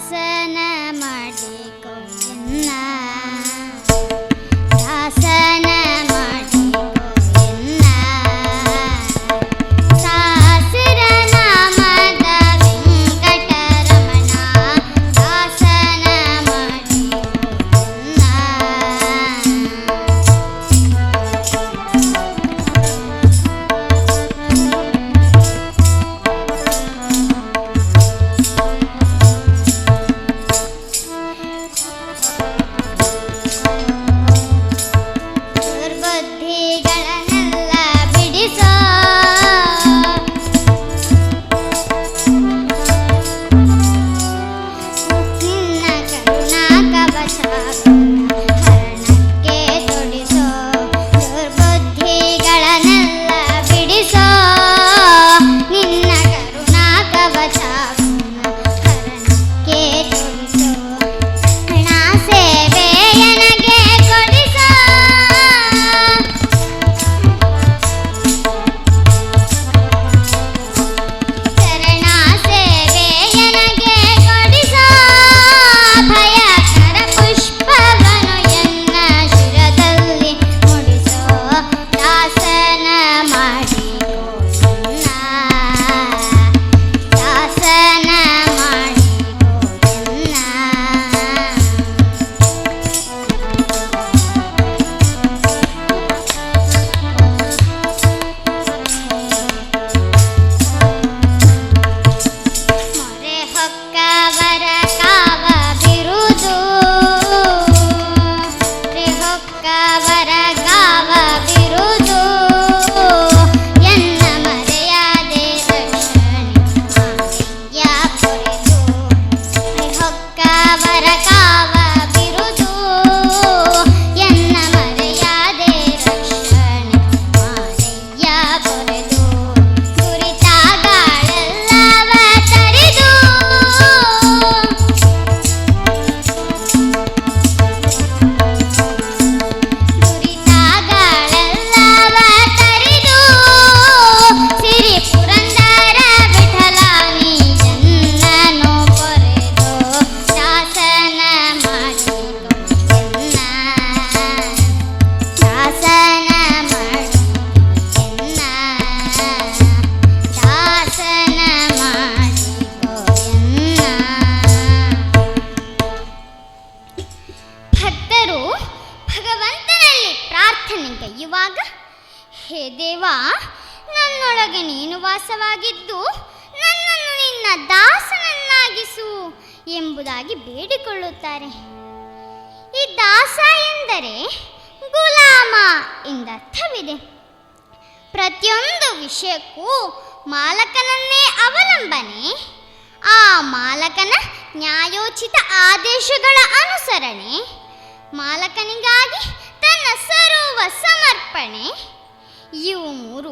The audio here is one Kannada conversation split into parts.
せ ಇವು ಮೂರು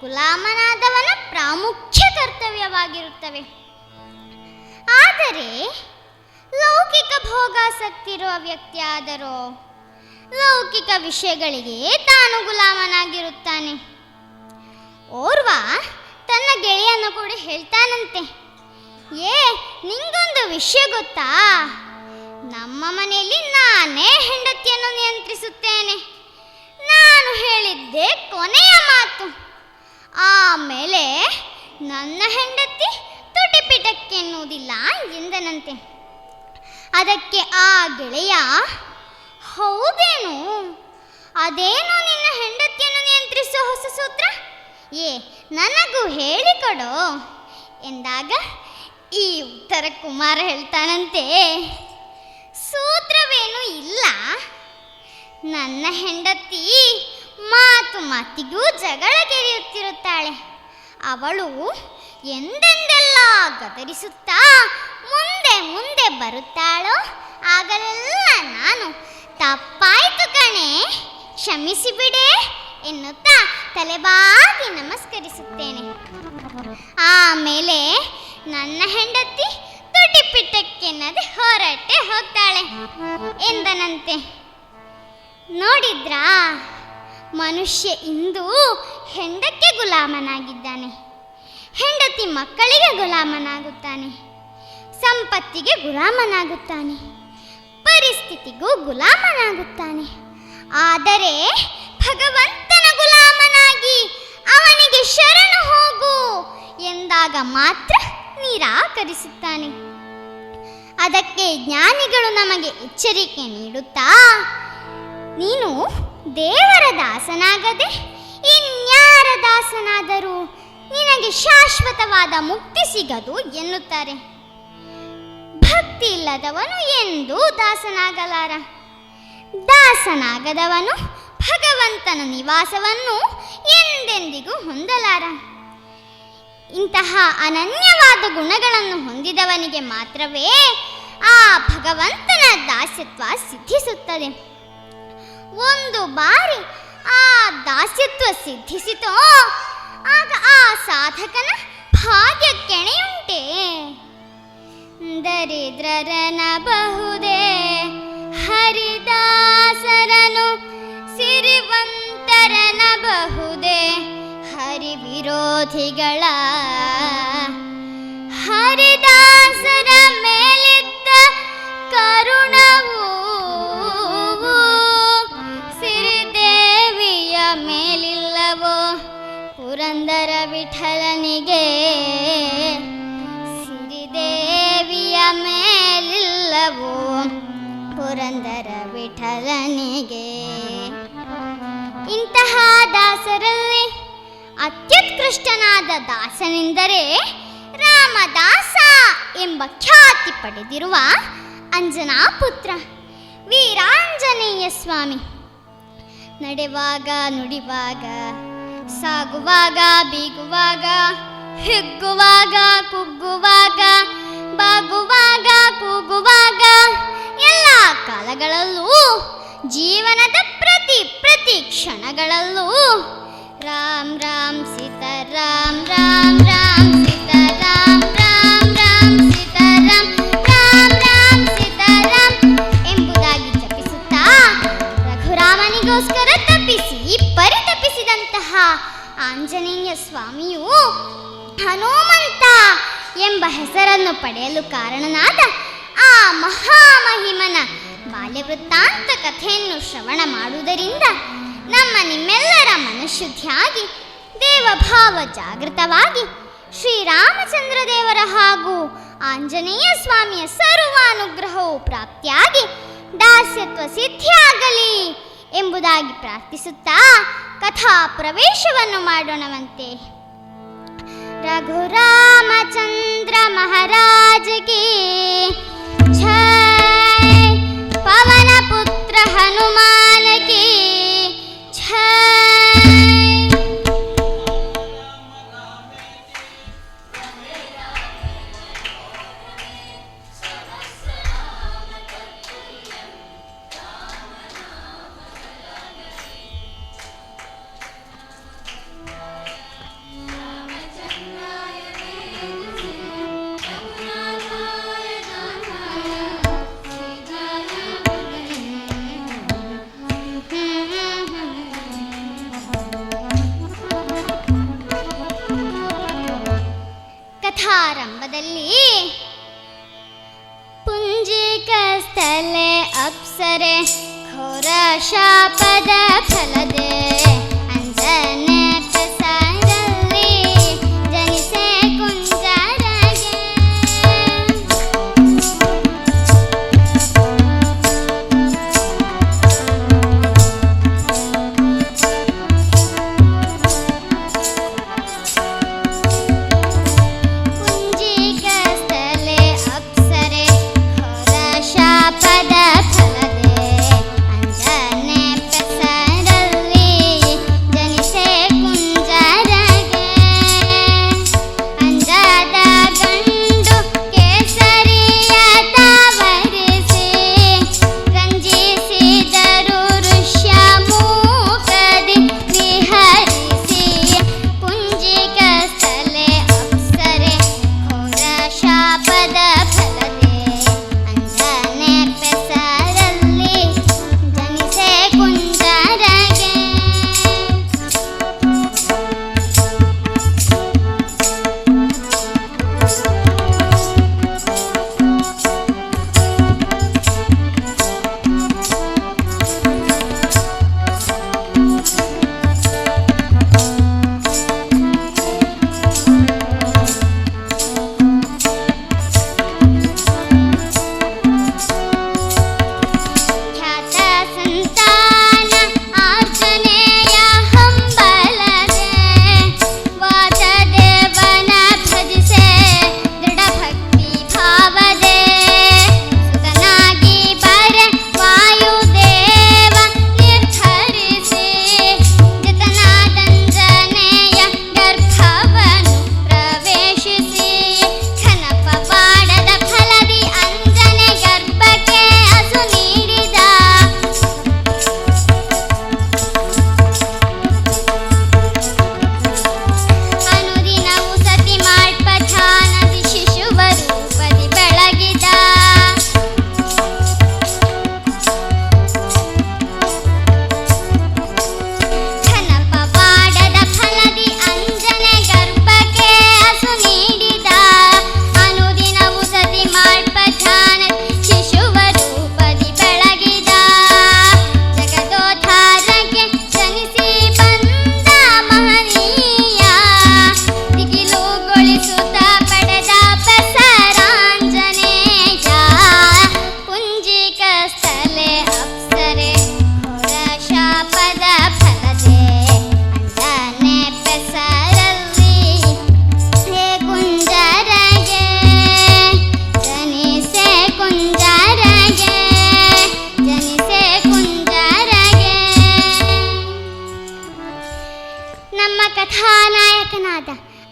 ಗುಲಾಮನಾದವನ ಪ್ರಾಮುಖ್ಯ ಕರ್ತವ್ಯವಾಗಿರುತ್ತವೆ. ಆದರೆ ಲೌಕಿಕ ಭೋಗಾಸಕ್ತಿರುವ ವ್ಯಕ್ತಿಯಾದರೂ ಲೌಕಿಕ ವಿಷಯಗಳಿಗೆ ತಾನು ಗುಲಾಮನಾಗಿರುತ್ತಾನೆ. ಓರ್ವ ತನ್ನ ಗೆಳೆಯನ್ನು ಕೂಡ ಹೇಳ್ತಾನಂತೆ, ಏ, ನಿಂಗೊಂದು ವಿಷಯ ಗೊತ್ತಾ? ನಮ್ಮ ಮನೆಯಲ್ಲಿ ನಾನೇ ಹೆಂಡತಿಯನ್ನು ನಿಯಂತ್ರಿಸುತ್ತೇನೆ. ನಾನು ಹೇಳಿದ್ದೆ ಕೊನೆಯ ಮಾತು. ಆಮೇಲೆ ನನ್ನ ಹೆಂಡತಿ ತುಟಿಪಿಟಕ್ಕೆನ್ನುವುದಿಲ್ಲ ಎಂದನಂತೆ. ಅದಕ್ಕೆ ಆ ಗೆಳೆಯ, ಹೌದೇನು? ಅದೇನು ನಿನ್ನ ಹೆಂಡತಿಯನ್ನು ನಿಯಂತ್ರಿಸೋ ಹೊಸ ಸೂತ್ರ? ಏ, ನನಗೂ ಹೇಳಿಕೊಡು. ಎಂದಾಗ ಈ ಉತ್ತರ ಕುಮಾರ ಹೇಳ್ತಾನಂತೆ, ಸೂತ್ರವೇನೂ ಇಲ್ಲ. ನನ್ನ ಹೆಂಡತಿ ಮಾತು ಮಾತಿಗೂ ಜಗಳ ಕೆರೆಯುತ್ತಿರುತ್ತಾಳೆ ಅವಳು ಎಂದೆಂದೆಲ್ಲ ಗದರಿಸುತ್ತಾ ಮುಂದೆ ಮುಂದೆ ಬರುತ್ತಾಳೋ, ಆಗಲೆಲ್ಲ ನಾನು ತಪ್ಪಾಯಿತು ಕಣೆ ಕ್ಷಮಿಸಿಬಿಡೆ ಎನ್ನುತ್ತಾ ತಲೆಬಾಗಿ ನಮಸ್ಕರಿಸುತ್ತೇನೆ. ಆಮೇಲೆ ನನ್ನ ಹೆಂಡತಿ ತುಟಿಪಿಟ್ಟಕ್ಕೆನ್ನದೆ ಹೊರಟೆ ಹೋಗ್ತಾಳೆ ಎಂದನಂತೆ. ನೋಡಿದ್ರಾ? ಮನುಷ್ಯ ಇಂದು ಹೆಂಡಕ್ಕೆ ಗುಲಾಮನಾಗಿದ್ದಾನೆ. ಹೆಂಡತಿ ಮಕ್ಕಳಿಗೆ ಗುಲಾಮನಾಗುತ್ತಾನೆ. ಸಂಪತ್ತಿಗೆ ಗುಲಾಮನಾಗುತ್ತಾನೆ. ಪರಿಸ್ಥಿತಿಗೂ ಗುಲಾಮನಾಗುತ್ತಾನೆ. ಆದರೆ ಭಗವಂತನ ಗುಲಾಮನಾಗಿ ಅವನಿಗೆ ಶರಣು ಹೋಗು ಎಂದಾಗ ಮಾತ್ರ ನಿರಾಕರಿಸುತ್ತಾನೆ. ಅದಕ್ಕೆ ಜ್ಞಾನಿಗಳು ನಮಗೆ ಎಚ್ಚರಿಕೆ ನೀಡುತ್ತಾ ನೀನು ದೇವರ ದಾಸನಾಗದೆ ಇನ್ಯಾರ ದಾಸನಾದರೂ ನಿನಗೆ ಶಾಶ್ವತವಾದ ಮುಕ್ತಿ ಸಿಗದು ಎನ್ನುತ್ತಾರೆ. ಭಕ್ತಿ ಇಲ್ಲದವನು ಎಂದೂ ದಾಸನಾಗಲಾರ. ದಾಸನಾಗದವನು ಭಗವಂತನ ನಿವಾಸವನ್ನು ಎಂದೆಂದಿಗೂ ಹೊಂದಲಾರ. ಇಂತಹ ಅನನ್ಯವಾದ ಗುಣಗಳನ್ನು ಹೊಂದಿದವನಿಗೆ ಮಾತ್ರವೇ ಆ ಭಗವಂತನ ದಾಸ್ಯತ್ವ ಸಿದ್ಧಿಸುತ್ತದೆ. ಒಂದು ಬಾರಿ ಆ ದಾಸ್ಯತ್ವ ಸಿದ್ಧಿಸಿತೋ, ಆಗ ಆ ಸಾಧಕನ ಭಾಗ್ಯ ಕೆಣೆಯುಂಟೆ. ದರಿದ್ರರನ ಬಹುದೇ ಹರಿದಾಸರನು ಸಿರಿವಂತರನ ಬಹುದೇ ಹರಿ ಅತ್ಯುತ್ಕೃಷ್ಟನಾದ ದಾಸನೆಂದರೆ ರಾಮದಾಸ ಎಂಬ ಖ್ಯಾತಿ ಪಡೆದಿರುವ ಅಂಜನಾ ಪುತ್ರ ವೀರಾಂಜನೇಯ ಸ್ವಾಮಿ, ನಡೆವಾಗ ನುಡಿವಾಗ, ಸಾಗುವಾಗ ಬೀಗುವಾಗ, ಹಿಗ್ಗುವಾಗ ಕುಗ್ಗುವಾಗ, ಬಾಗುವಾಗ ಕೂಗುವಾಗ, ಎಲ್ಲ ಕಾಲಗಳಲ್ಲೂ, ಜೀವನದ ಪ್ರತಿ ಪ್ರತಿ ಕ್ಷಣಗಳಲ್ಲೂ ರಾಮ್ ರಾಮ್ ಸೀತಾರಾಮ್ ರಾಮ್ ರಾಮ್ ಸೀತಾರಾಮ್ ರಾಮ್ ರಾಮ್ राम ರಾಮ್ ರಾಮ್ ಸೀತಾರಾಮ್ ಎಂಬುದಾಗಿ ಜಪಿಸುತ್ತಾ ರಘುರಾಮನಿಗೋಸ್ಕರ ತಪ್ಪಿಸಿ ಪರಿತಪಿಸಿದಂತಹ ಆಂಜನೇಯ ಸ್ವಾಮಿಯು ಹನುಮಂತ ಎಂಬ ಹೆಸರನ್ನು ಪಡೆಯಲು ಕಾರಣನಾದ ಆ ಮಹಾಮಹಿಮನ ಬಾಲ್ಯ ವೃತ್ತಾಂತ ಕಥೆಯನ್ನು ಶ್ರವಣ ಮಾಡುವುದರಿಂದ ನಮ್ಮ ನಿಮ್ಮೆಲ್ಲರ ಮನಃಶುದ್ಧಿಯಾಗಿ ದೇವಭಾವ ಜಾಗೃತವಾಗಿ ಶ್ರೀರಾಮಚಂದ್ರ ದೇವರ ಹಾಗೂ ಆಂಜನೇಯ ಸ್ವಾಮಿಯ ಸರ್ವಾನುಗ್ರಹವು ಪ್ರಾಪ್ತಿಯಾಗಿ ದಾಸ್ಯತ್ವ ಸಿದ್ಧಿಯಾಗಲಿ ಎಂಬುದಾಗಿ ಪ್ರಾರ್ಥಿಸುತ್ತಾ ಕಥಾ ಪ್ರವೇಶವನ್ನು ಮಾಡೋಣವಂತೆ. ರಘುರಾಮಚಂದ್ರ ಮಹಾರಾಜ ಕಿ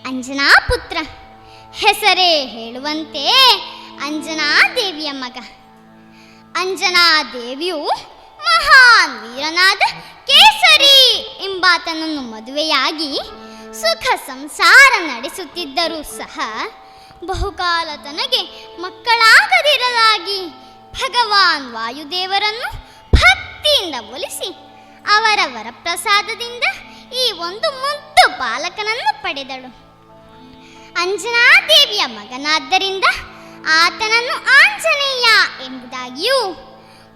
ಅಂಜನಾ ಪುತ್ರ ಹೆಸರೇ ಹೇಳುವಂತೆ ಅಂಜನಾ ದೇವಿಯ ಮಗ. ಅಂಜನಾ ದೇವಿಯು ಮಹಾನ್ ವೀರನಾದ ಕೇಸರಿ ಎಂಬಾತನನ್ನು ಮದುವೆಯಾಗಿ ಸುಖ ಸಂಸಾರ ನಡೆಸುತ್ತಿದ್ದರೂ ಸಹ ಬಹುಕಾಲ ತನಗೆ ಮಕ್ಕಳಾಗದಿರಲಾಗಿ ಭಗವಾನ್ ವಾಯುದೇವರನ್ನು ಭಕ್ತಿಯಿಂದ ಒಲಿಸಿ ಅವರ ವರಪ್ರಸಾದದಿಂದ ಈ ಒಂದು ಮುದ್ದು ಬಾಲಕನನ್ನು ಪಡೆದಳು. ಅಂಜನಾದೇವಿಯ ಮಗನಾದ್ದರಿಂದ ಆತನನ್ನು ಆಂಜನೇಯ ಎಂಬುದಾಗಿಯೂ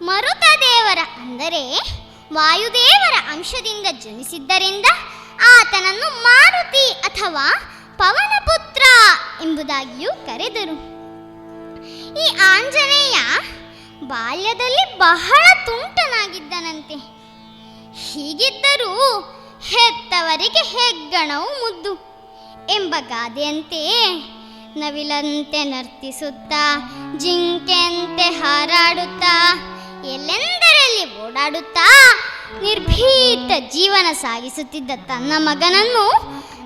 ಮರುತ ದೇವರ ಅಂದರೆ ವಾಯುದೇವರ ಅಂಶದಿಂದ ಜನಿಸಿದ್ದರಿಂದ ಆತನನ್ನು ಮಾರುತಿ ಅಥವಾ ಪವನಪುತ್ರ ಎಂಬುದಾಗಿಯೂ ಕರೆದರು. ಈ ಆಂಜನೇಯ ಬಾಲ್ಯದಲ್ಲಿ ಬಹಳ ತುಂಟನಾಗಿದ್ದನಂತೆ. ಹೀಗಿದ್ದರೂ ಹೆತ್ತವರಿಗೆ ಹೆಗ್ಗಣವು ಮುದ್ದು. ಎಂಬ ಗಾದೆಯಂತೆಯೇ ನವಿಲಂತೆ ನರ್ತಿಸುತ್ತಾ ಜಿಂಕೆಂತೆ ಹಾರಾಡುತ್ತಾ, ಎಲ್ಲೆಂದರಲ್ಲಿ ಓಡಾಡುತ್ತಾ, ನಿರ್ಭೀತ ಜೀವನ ಸಾಗಿಸುತ್ತಿದ್ದ ತನ್ನ ಮಗನನ್ನು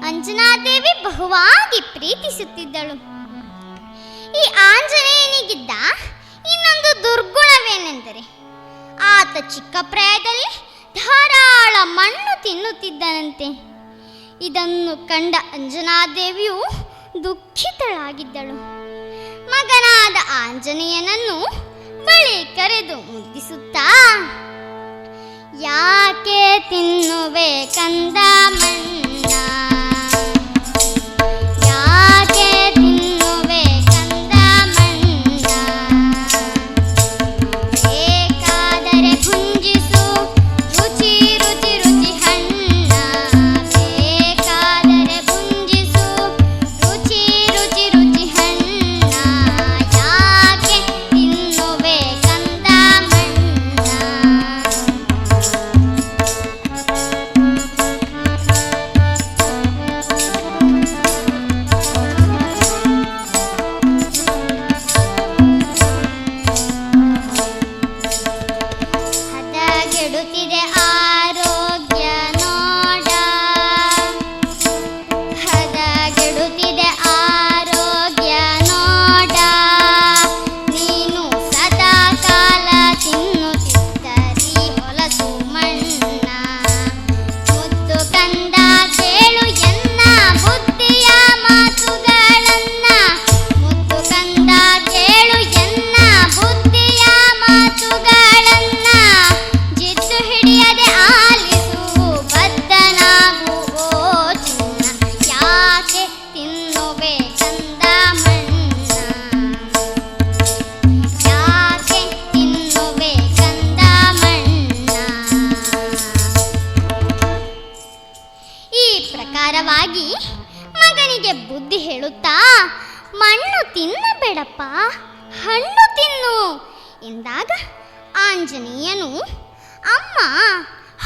ಅಂಜನಾದೇವಿ ಬಹುವಾಗಿ ಪ್ರೀತಿಸುತ್ತಿದ್ದಳು. ಈ ಆಂಜನೇಯನಿಗಿದ್ದ ಇನ್ನೊಂದು ದುರ್ಗುಣವೇನೆಂದರೆ, ಆತ ಚಿಕ್ಕ ಪ್ರಾಯದಲ್ಲಿ ಧಾರಾಳ ಮಣ್ಣು ತಿನ್ನುತ್ತಿದ್ದನಂತೆ. ಇದನ್ನು ಕಂಡ ಅಂಜನಾದೇವಿಯು ದುಃಖಿತಳಾಗಿದ್ದಳು. ಮಗನಾದ ಆಂಜನೇಯನನ್ನು ಬಳಿ ಕರೆದು ಮುದ್ದಿಸುತ್ತಾ, ಯಾಕೆ ತಿನ್ನುವೆ ಕಂದ?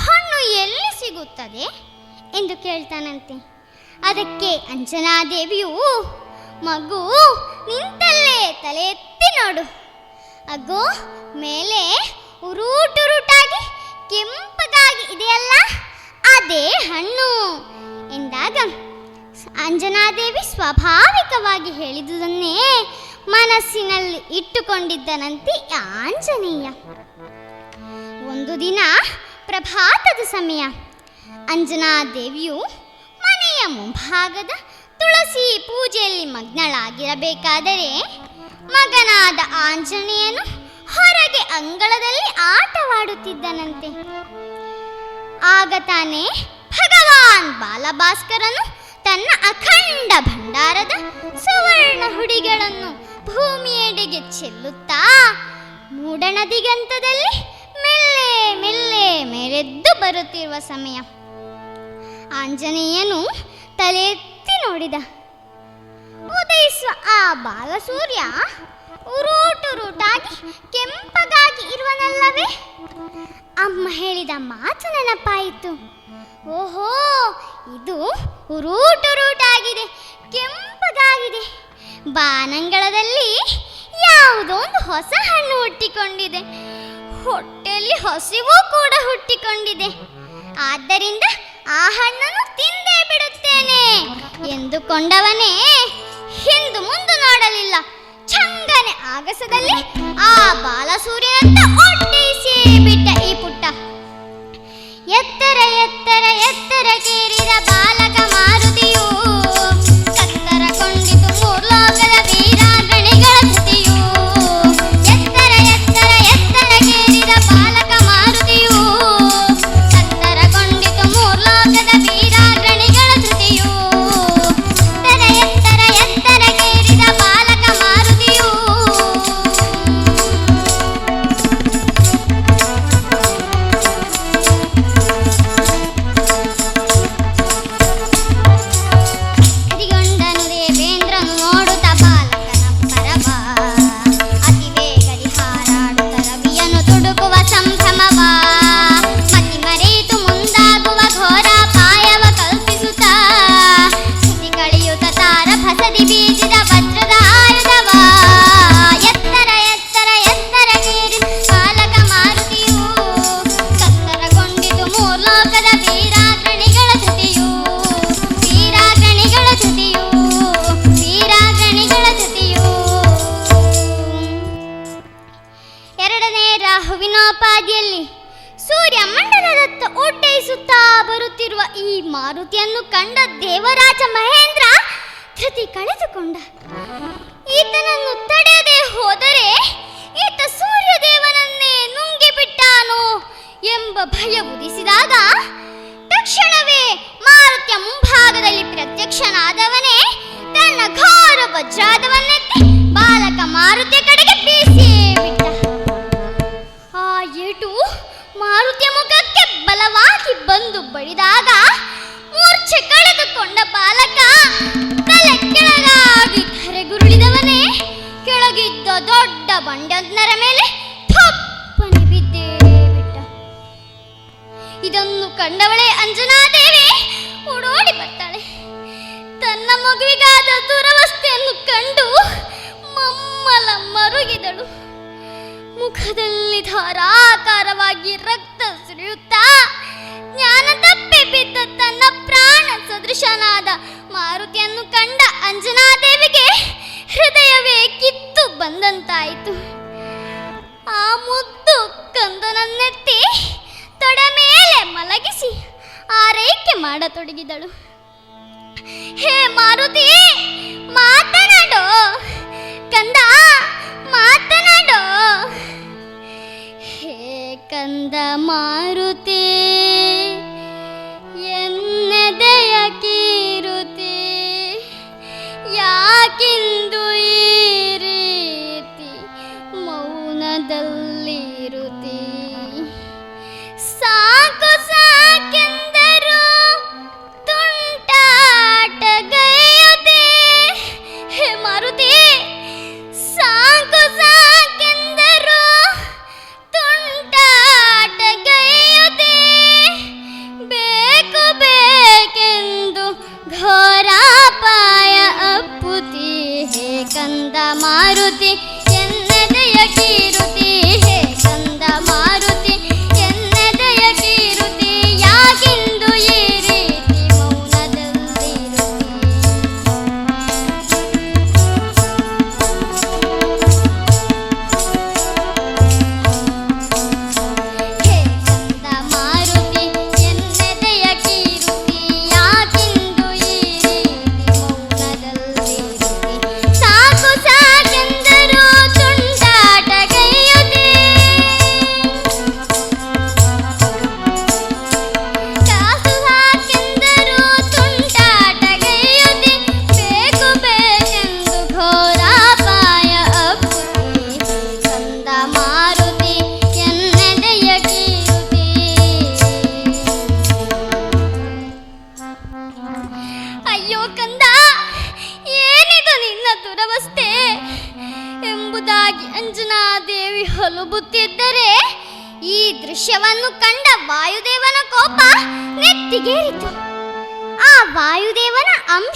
ಹಣ್ಣು ಎಲ್ಲಿ ಸಿಗುತ್ತದೆ ಎಂದು ಕೇಳ್ತಾನಂತೆ. ಅದಕ್ಕೆ ಅಂಜನಾದೇವಿಯು, ಮಗು, ನಿಂತಲ್ಲೇ ತಲೆ ಎತ್ತಿ ನೋಡು. ಅಗೋ, ಮೇಲೆ ಉರುಟುರುಟಾಗಿ ಕೆಂಪಗಾಗಿ ಇದೆಯಲ್ಲ, ಅದೇ ಹಣ್ಣು ಎಂದಾಗ ಅಂಜನಾದೇವಿ ಸ್ವಾಭಾವಿಕವಾಗಿ ಹೇಳಿದುದನ್ನೇ ಮನಸ್ಸಿನಲ್ಲಿ ಇಟ್ಟುಕೊಂಡಿದ್ದನಂತೆ ಆಂಜನೇಯ. ಒಂದು ದಿನ ಪ್ರಭಾತದ ಸಮಯ. ಅಂಜನಾ ದೇವಿಯು ಮನೆಯ ಮುಂಭಾಗದ ತುಳಸಿ ಪೂಜೆಯಲ್ಲಿ ಮಗ್ನಳಾಗಿರಬೇಕಾದರೆ ಮಗನಾದ ಆಂಜನೇಯನು ಹೊರಗೆ ಅಂಗಳದಲ್ಲಿ ಆಟವಾಡುತ್ತಿದ್ದನಂತೆ. ಆಗ ತಾನೇ ಭಗವಾನ್ ಬಾಲಭಾಸ್ಕರನು ತನ್ನ ಅಖಂಡ ಭಂಡಾರದ ಸುವರ್ಣ ಹುಡಿಗಳನ್ನು ಭೂಮಿಯೆಡೆಗೆ ಚೆಲ್ಲುತ್ತಾ ಮೂಡಣ ದಿಗಂತದಲ್ಲಿ ಮೆಲ್ಲೆ ಮೆಲ್ಲೆ ಮೆರೆದ್ದು ಬರುತ್ತಿರುವ ಸಮಯ. ಆಂಜನೇಯನು ತಲೆ ಎತ್ತಿ ನೋಡಿದ. ಉದಯಿಸುವ ಆ ಬಾಲಸೂರ್ಯ. ಉರುಟುರುಟಾಗಿ ಕೆಂಪಗಾಗಿ ಇರುವನಲ್ಲವೇ? ಅಮ್ಮ ಹೇಳಿದ ಮಾತು ನೆನಪಾಯಿತು. ಓಹೋ, ಇದು ಉರುಟುರುಟಾಗಿದೆ, ಕೆಂಪಗಾಗಿದೆ. ಬಾನಂಗಳದಲ್ಲಿ ಯಾವುದೋ ಒಂದು ಹೊಸ ಹಣ್ಣು ಹುಟ್ಟಿಕೊಂಡಿದೆ. ಹೊಟ್ಟೆಯಲ್ಲಿ ಹಸಿವು ಕೂಡ ಹುಟ್ಟಿಕೊಂಡಿದೆ. ಆದ್ದರಿಂದ ಆ ಹಣ್ಣನ್ನು ತಿಂದೇ ಬಿಡುತ್ತೇನೆ ಎಂದುಕೊಂಡವನೇ ಹಿಂದು ಮುಂದು ನೋಡಲಿಲ್ಲ. ಚಂದನೆ ಆಗಸದಲ್ಲಿ ಆ ಬಾಲಸೂರ್ಯನಂತ ಮಾರುತಿ ಕಡೆಗೆ ಬೀಸಿ ಬಿಟ್ಟ. ಆ ಏಟು ಮಾರುತಿ ಮುಖಕ್ಕೆ ಬಲವಾಗಿ ಬಂದು ಬಡಿದಾಗ ಮೂರ್ಛೆ ಕಳೆದುಕೊಂಡ ಬಾಲಕ ತಲೆ ಕೆಳಗಾಗಿ ಕರೆಗುರುಳಿದವನೇ ಕೆಳಗಿದ್ದ ದೊಡ್ಡ ಬಂಡಜ್ಞರ ಮೇಲೆ ಥಪ್ಪನೆ ಬಿದ್ದೇ ಬಿಟ್ಟ. ಇದನ್ನು ಕಂಡವಳೆ ಅಂಜನಾದೇವಿ ಓಡೋಡಿ ಬರ್ತಾಳೆ. ತನ್ನ ಮಗುವಿಗಾದ ದುರವಸ್ಥೆಯನ್ನು ಕಂಡು ಮಮ್ಮಲ ಮರುಗಿದಳು ಮುಖದಲ್ಲಿ ಧಾರಾಕಾರವಾಗಿ ರಕ್ತ ಸುರಿಯುತ್ತಾ ಜ್ಞಾನ ತಪ್ಪಿ ಬಿದ್ದ ತನ್ನ ಪ್ರಾಣ ಸದೃಶನಾದ ಮಾರುತಿಯನ್ನು ಕಂಡ ಅಂಜನಾದೇವಿಗೆ ಹೃದಯವೇ ಕಿತ್ತು ಬಂದಂತಾಯಿತು. ಆ ಮುದ್ದು ಕಂದನನ್ನೆತ್ತಿ ತೊಡೆ ಮೇಲೆ ಮಲಗಿಸಿ ಆರೈಕೆ ಮಾಡತೊಡಗಿದಳು. ಹೇ ಮಾರುತಿ, ಮಾತನಾಡೋ. ಕಂದ ಮಾತನಾಡೋ ಹೇ ಕಂದ ಮಾರುತೇ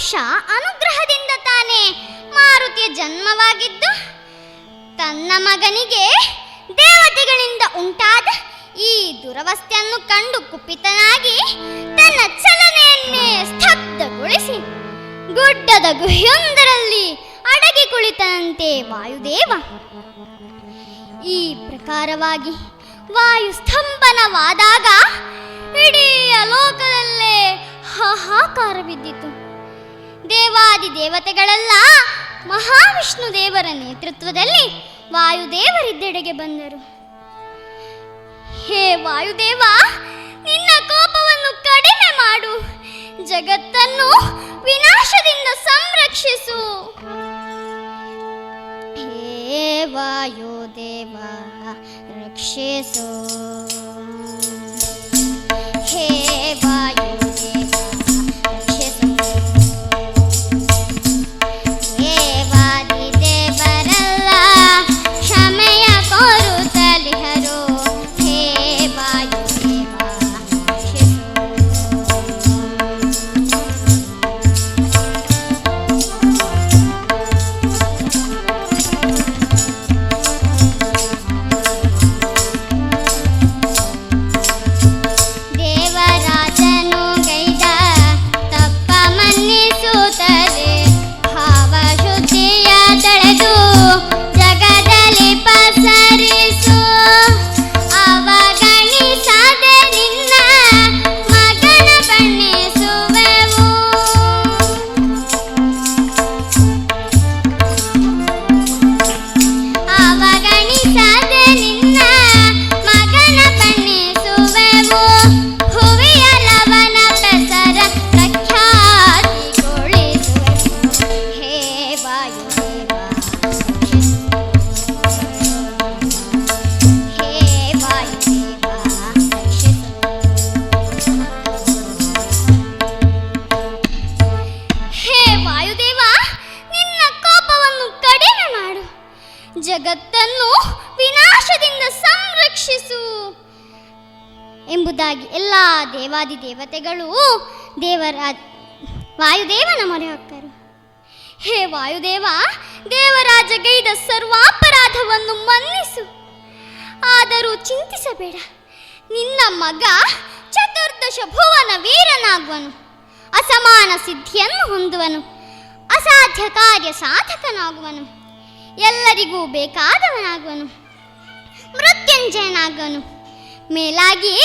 ಪುರುಷ ಅನುಗ್ರಹದಿಂದ ತಾನೇ ಮಾರುತಿಯ ಜನ್ಮವಾಗಿದ್ದು, ತನ್ನ ಮಗನಿಗೆ ದೇವತೆಗಳಿಂದ ಉಂಟಾದ ಈ ದುರವಸ್ಥೆಯನ್ನು ಕಂಡು ಕುಪಿತನಾಗಿ ತನ್ನ ಚಲನೆಯನ್ನೇ ಸ್ತಬ್ಧಗೊಳಿಸಿ ಗುಡ್ಡದ ಗುಹೆಯೊಂದರಲ್ಲಿ ಅಡಗಿ ಕುಳಿತನಂತೆ ವಾಯುದೇವ. ಈ ಪ್ರಕಾರವಾಗಿ ವಾಯು ಸ್ತಂಭನವಾದಾಗ ಇಡೀ ಲೋಕದಲ್ಲೇ ಹಾಹಾಕಾರ ಬಿದ್ದಿತು. ದೇವಾದಿ ದೇವತೆಗಳೆಲ್ಲ ಮಹಾವಿಷ್ಣು ದೇವರ ನೇತೃತ್ವದಲ್ಲಿ ವಾಯುದೇವರಿದ್ದೆಡೆಗೆ ಬಂದರು. ಹೇ ವಾಯುದೇವ, ನಿನ್ನ ಕೋಪವನ್ನು ಕಡಿಮೆ ಮಾಡು. ಜಗತ್ತನ್ನು ವಿನಾಶದಿಂದ ಸಂರಕ್ಷಿಸು. ಹೇ ವಾಯುದೇವ, ರಕ್ಷಿಸು. ದೇವಾದಿ ದೇವತೆಗಳು ದೇವರ ವಾಯುದೇವನ ಮೊರೆ ಹಾಕ್ತಾರೆ ಹೇ ವಾಯುದೇವ ದೇವರಾಜಗೈದ ಸರ್ವಾಪರಾಧವನ್ನು ಮನ್ನಿಸು. ಆದರೂ ಚಿಂತಿಸಬೇಡ. ನಿನ್ನ ಮಗ ಚತುರ್ದಶ ಭುವನ ವೀರನಾಗುವನು. ಅಸಮಾನ ಸಿದ್ಧಿಯನ್ನು ಹೊಂದುವನು. ಅಸಾಧ್ಯ ಕಾರ್ಯ ಸಾಧಕನಾಗುವನು. ಎಲ್ಲರಿಗೂ ಬೇಕಾದವನಾಗುವನು. ಮೃತ್ಯುಂಜಯನಾಗುವನು. ಮೇಲಾಗಿ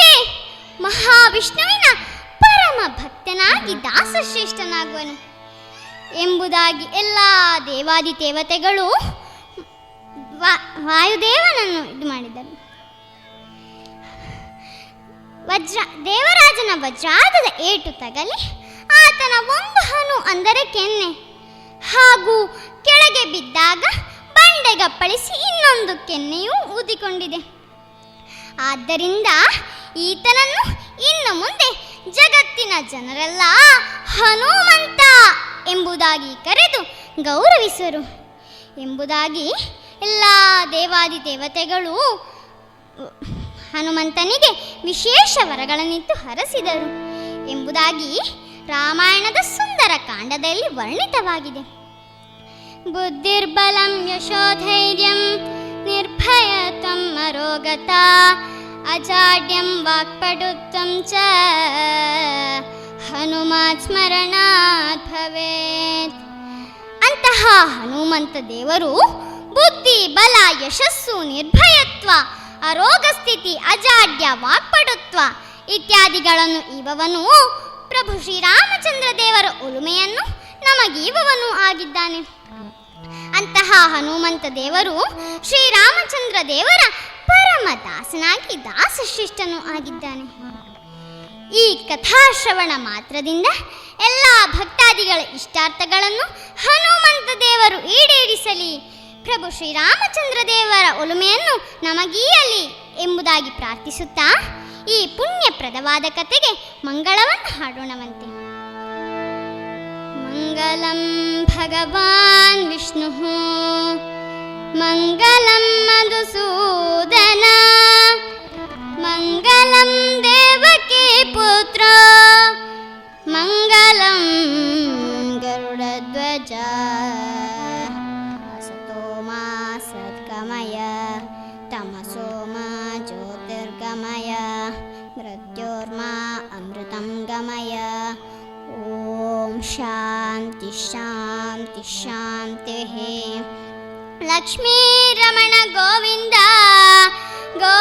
ಮಹಾವಿಷ್ಣುವಿನ ಪರಮ ಭಕ್ತನಾಗಿ ದಾಸಶ್ರೇಷ್ಠನಾಗುವನು. ಎಂಬುದಾಗಿ ಎಲ್ಲ ದೇವಾದಿ ದೇವತೆಗಳು ವಾಯುದೇವನನ್ನು ಇದು ಮಾಡಿದರು. ವಜ್ರ, ದೇವರಾಜನ ವಜ್ರಾದದ ಏಟು ತಗಲಿ, ಆತನ ಒಂಬಹನು ಹನು ಅಂದರೆ ಕೆನ್ನೆ. ಹಾಗೂ ಕೆಳಗೆ ಬಿದ್ದಾಗ ಬಂಡೆಗಪ್ಪಳಿಸಿ ಇನ್ನೊಂದು ಕೆನ್ನೆಯೂ ಊದಿಕೊಂಡಿದೆ. ಆದ್ದರಿಂದ ಈತನನ್ನು ಇನ್ನು ಮುಂದೆ ಜಗತ್ತಿನ ಜನರೆಲ್ಲ ಹನುಮಂತ ಎಂಬುದಾಗಿ ಕರೆದು ಗೌರವಿಸರು ಎಂಬುದಾಗಿ ಎಲ್ಲ ದೇವಾದಿ ದೇವತೆಗಳು ಹನುಮಂತನಿಗೆ ವಿಶೇಷ ವರಗಳನ್ನಿತ್ತು ಹರಸಿದರು. ಎಂಬುದಾಗಿ ರಾಮಾಯಣದ ಸುಂದರ ಕಾಂಡದಲ್ಲಿ ವರ್ಣಿತವಾಗಿದೆ. ಬುದ್ಧಿರ್ಬಲಂ ಯಶೋಧೈರ್ಯಂ ನಿರ್ಭಯತ್ವಂ ರೋಗತ ಅಜಾಡ್ಯಂ ವಾಕ್ಪಟುತ್ವಂ ಚ. ಹನುಮಾತ್ ಸ್ಮರಣಾತ್ ಭವೇತ್. ಅಂತಹ ಹನುಮಂತ ದೇವರು ಬುದ್ಧಿ, ಬಲ, ಯಶಸ್ಸು, ನಿರ್ಭಯತ್ವ, ಅರೋಗ ಸ್ಥಿತಿ, ಅಜಾಡ್ಯ ವಾಕ್ಪಡುತ್ವ ಇತ್ಯಾದಿಗಳನ್ನು ಇವವನು ಪ್ರಭು ಶ್ರೀರಾಮಚಂದ್ರ ದೇವರ ಉಳುಮೆಯನ್ನು ನಮಗೀವವನು ಆಗಿದ್ದಾನೆ. ಅಂತಹ ಹನುಮಂತ ದೇವರು. ಶ್ರೀರಾಮಚಂದ್ರ ದೇವರ ಪರಮ ದಾಸನಾಗಿ ದಾಸಶ್ರೇಷ್ಠನೂ ಆಗಿದ್ದಾನೆ. ಈ ಕಥಾಶ್ರವಣ ಮಾತ್ರದಿಂದ ಎಲ್ಲ ಭಕ್ತಾದಿಗಳ ಇಷ್ಟಾರ್ಥಗಳನ್ನು ಹನುಮಂತ ದೇವರು ಈಡೇರಿಸಲಿ. ಪ್ರಭು ಶ್ರೀರಾಮಚಂದ್ರ ದೇವರ ಒಲುಮೆಯನ್ನು ನಮಗೀಯಲಿ ಎಂಬುದಾಗಿ ಪ್ರಾರ್ಥಿಸುತ್ತಾ, ಈ ಪುಣ್ಯಪ್ರದವಾದ ಕಥೆಗೆ ಮಂಗಳವನ್ನು ಹಾಡೋಣವಂತೆ. मङ्गलं भगवान् विष्णुः। मङ्गलं मधुसूदना। லக்ஷ்மீ ரமண கோவிந்தா. கோ